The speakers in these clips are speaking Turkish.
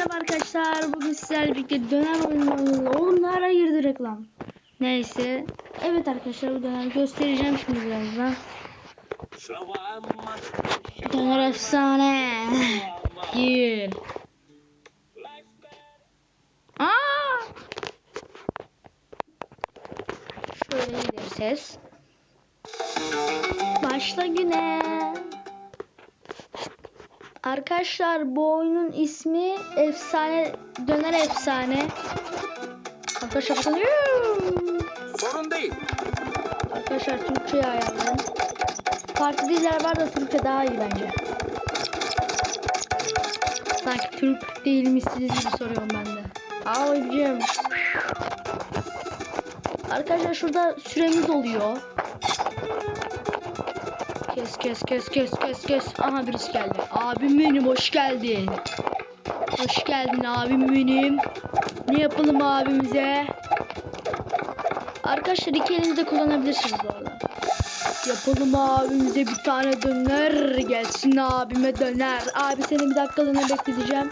merhaba arkadaşlar. Bugün sizlerle birlikte dönem oyunlarıyla oğlum ne ara girdi reklam. Neyse. Evet arkadaşlar bu dönem göstereceğim şimdi birazdan. Döner efsane. Gir. Aa! Şöyle gider ses. Başla güne. Arkadaşlar bu oyunun ismi efsane döner efsane. Arkadaşlar. Sorun değil. Arkadaşlar Türkçe'ye ayarlayın. Farklı diller var da Türkçe daha iyi bence. Sanki Türk değil misiniz gibi soruyorum ben de. Abicim. Arkadaşlar şurada süremiz oluyor. Kes kes kes kes kes kes. Aha birisi geldi. Abim benim hoş geldin. Hoş geldin abim benim. Ne yapalım abimize? Arkadaşlar iki elinizde kullanabilirsiniz bu arada. Yapalım abimize bir tane döner. Gelsin abime döner. Abi seni bir dakikalığına bekleteceğim.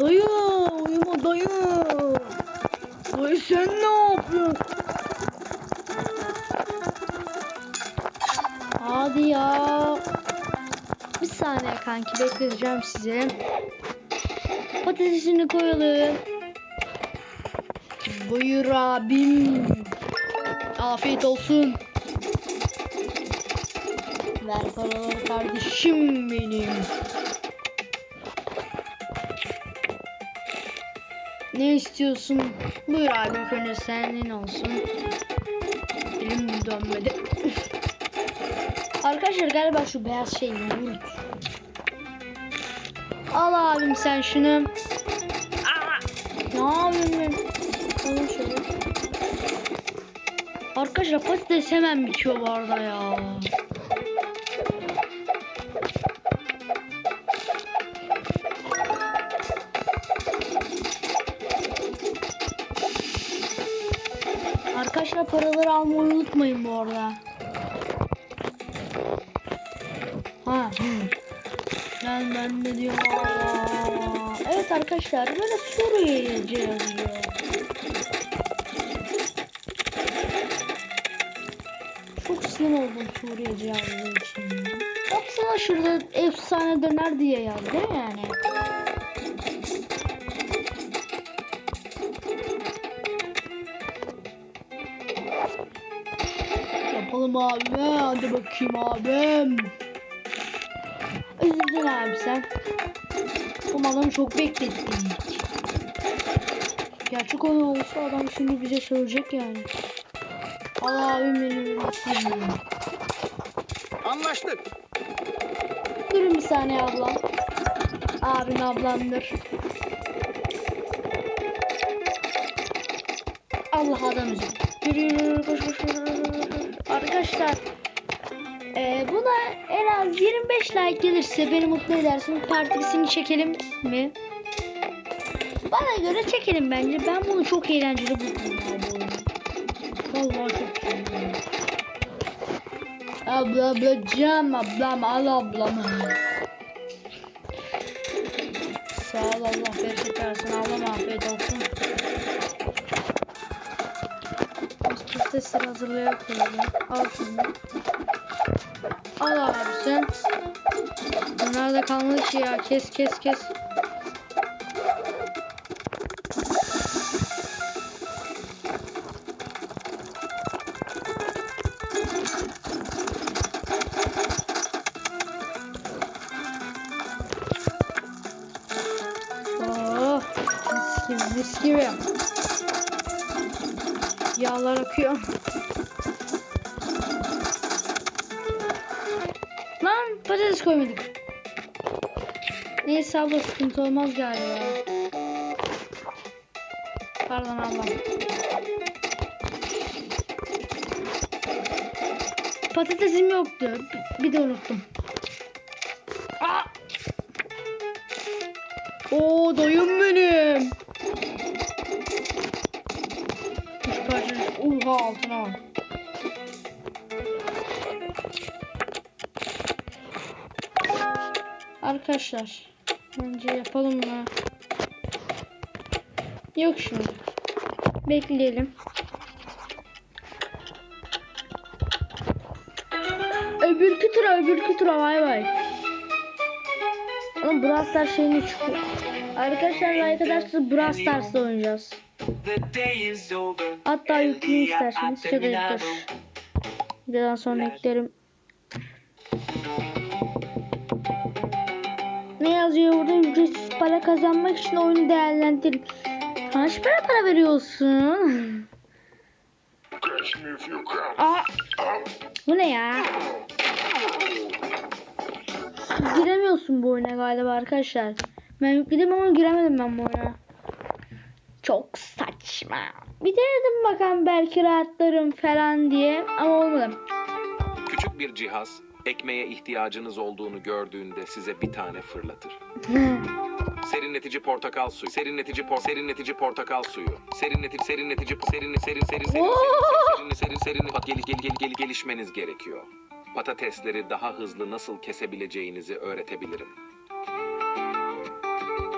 Dayı uyuma dayı. Dayı sen ne yapıyorsun? Hadi ya. Bir saniye kanki bekleteceğim sizi. Patatesini koyalım. Buyur abim. Afiyet olsun. Ver paraları kardeşim benim. Ne istiyorsun? Buyur abi önce senin olsun. Elim dönmedi. Arkadaşlar galiba şu beyaz şey yoğurt. Al abim sen şunu. Ne yapayım ben? Tamam şöyle. Arkadaşlar patates hemen bitiyor bu arada ya. Arkadaşlar paraları almayı unutmayın bu arada. Ha. Ben ben de diyorum. Aa. Evet arkadaşlar böyle Suriye yazıyor. Çok sinir oldum Suriyeci yazdığı için. Baksana şurada efsane döner diye yazdı yani? Yapalım abi. Hadi bakayım abim. Üzüldün abi sen. Bu adamı çok beklettik. Gerçek onu olsa adam şimdi bize söyleyecek yani. Al abim beni bırakayım. Anlaştık. Durun bir saniye ablam. Abim ablamdır. Allah adam üzüm. Yürü buna en az 25 like gelirse beni mutlu edersin. Partisini çekelim mi? Bana göre çekelim bence. Ben bunu çok eğlenceli buldum. Vallahi çok iyi. Abla ablacığım ablam al ablam. Sağ ol Allah bereket versin ablam afiyet olsun. Biz patatesleri hazırlayalım. Al şunu. Al abi sen. Bunlar da kalmadı ki ya kes kes kes. Oh, mis gibi, mis gibi. Yağlar akıyor. Lan patates koymadık. Neyse abla sıkıntı olmaz galiba. Pardon abla. Patatesim yoktu. Bir- de unuttum. Arkadaşlar. Bence yapalım mı? Yok şimdi. Bekleyelim. Öbürkü tura öbürkü tura vay vay. Oğlum Brawl Stars şeyini çıkıyor. Arkadaşlar ederseniz Brawl Stars'ta oynayacağız. Hatta yükleyin isterseniz. Çok ayıptır. Videodan sonra eklerim. Yazıyor burada? Ücretsiz para kazanmak için oyunu değerlendir. Kaç para para veriyorsun? Aa, bu ne ya? Giremiyorsun bu oyuna galiba arkadaşlar. Ben yükledim ama giremedim ben bu oyuna. Çok saçma. Bir denedim bakalım belki rahatlarım falan diye ama olmadı. Küçük bir cihaz ekmeğe ihtiyacınız olduğunu gördüğünde size bir tane fırlatır. Serinletici portakal suyu, serinletici por serinletici portakal suyu, serinletici serinletici serin serin serin serin serin serin serin serin gel, gel, gel, gel, gelişmeniz gerekiyor. Patatesleri daha hızlı nasıl kesebileceğinizi öğretebilirim.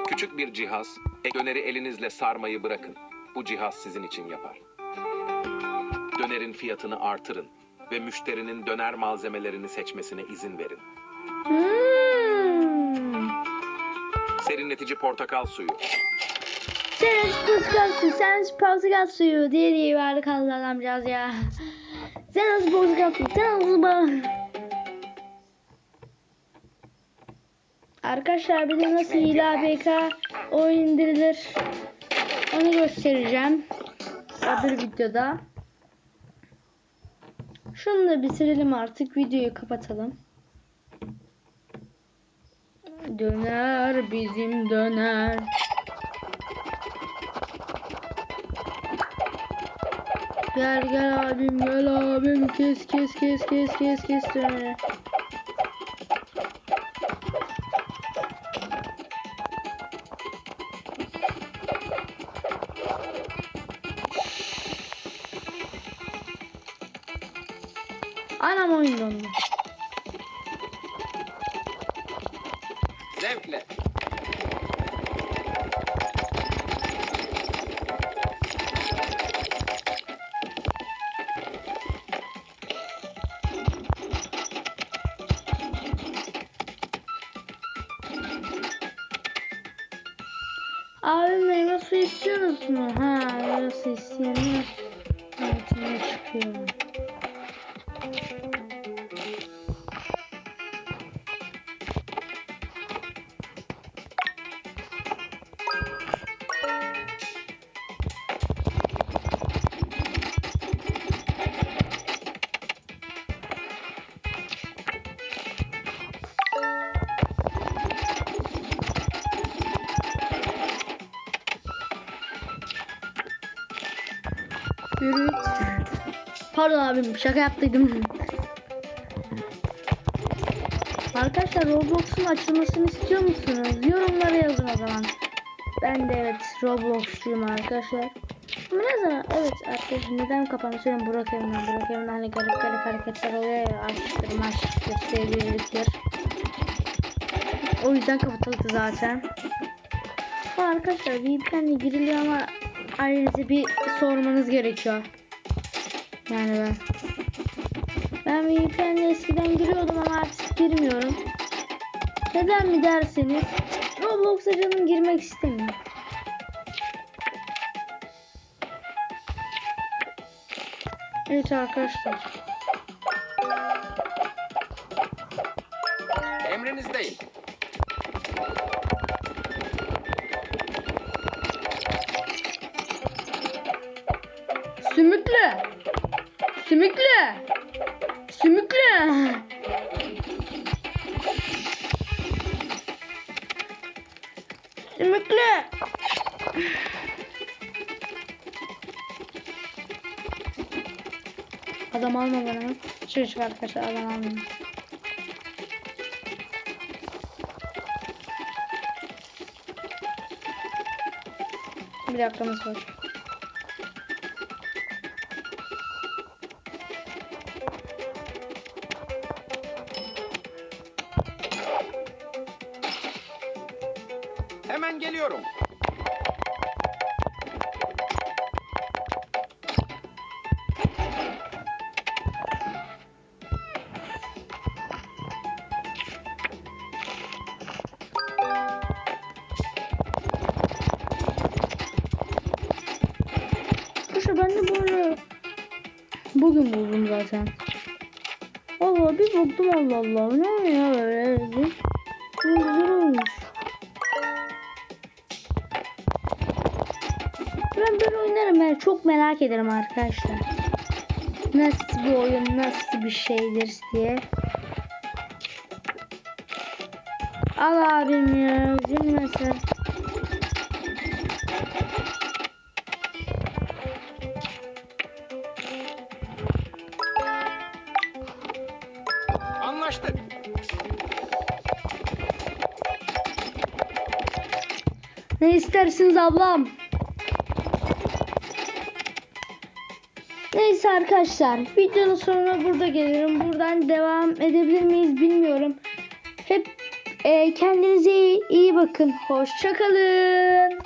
Küçük bir cihaz, e, döneri elinizle sarmayı bırakın. Bu cihaz sizin için yapar. Dönerin fiyatını artırın ve müşterinin döner malzemelerini seçmesine izin verin. Hmm. Serinletici portakal suyu, Sen portakal suyu, sen portakal suyu diye diye varlık adamcağız ya. Sen nasıl portakal suyu, sen nasıl bal... Arkadaşlar bir de nasıl hile ABK oyun indirilir onu göstereceğim. Öbür videoda. Şunu da bitirelim artık videoyu kapatalım. Döner bizim döner. Gel gel abim gel abim kes kes kes kes kes kes döneri. Zevkle. Abi meyve suyu istiyorsunuz mu? Ha meyve suyu isteyenler Yürü. Pardon abim şaka yaptıydım. Arkadaşlar Roblox'un açılmasını istiyor musunuz? Yorumlara yazın o zaman. Ben de evet Roblox'cuyum arkadaşlar. Ama ne zaman? Evet arkadaşlar neden kapandı söyleyeyim Burak Evinden. Burak Evinden hani garip garip hareketler oluyor ya. Aşktır maşktır sevgililiktir. O yüzden kapatıldı zaten. Ama arkadaşlar VPN'le giriliyor ama ayrıca bir sormanız gerekiyor. Yani ben. Ben VPN'le eskiden giriyordum ama artık girmiyorum. Neden mi derseniz Roblox'a canım girmek istemiyor. Evet arkadaşlar. Emrinizdeyim. Sümüklü. Sümüklü. Sümüklü. Adam alma bana. Şöyle çık arkadaşlar adam almayın. Bir dakikamız var. Hemen geliyorum. Kuşa ben de böyle bugün buldum zaten. Allah bir baktım Allah Allah ne ya böyle rezil. Şey? Olmuş. Ben çok merak ederim arkadaşlar. Nasıl bir oyun, nasıl bir şeydir diye. Al abim ya, üzülme sen. Anlaştık. Ne istersiniz ablam? Neyse arkadaşlar videonun sonuna burada gelirim. Buradan devam edebilir miyiz bilmiyorum. Hep e, kendinize iyi, iyi bakın. Hoşçakalın.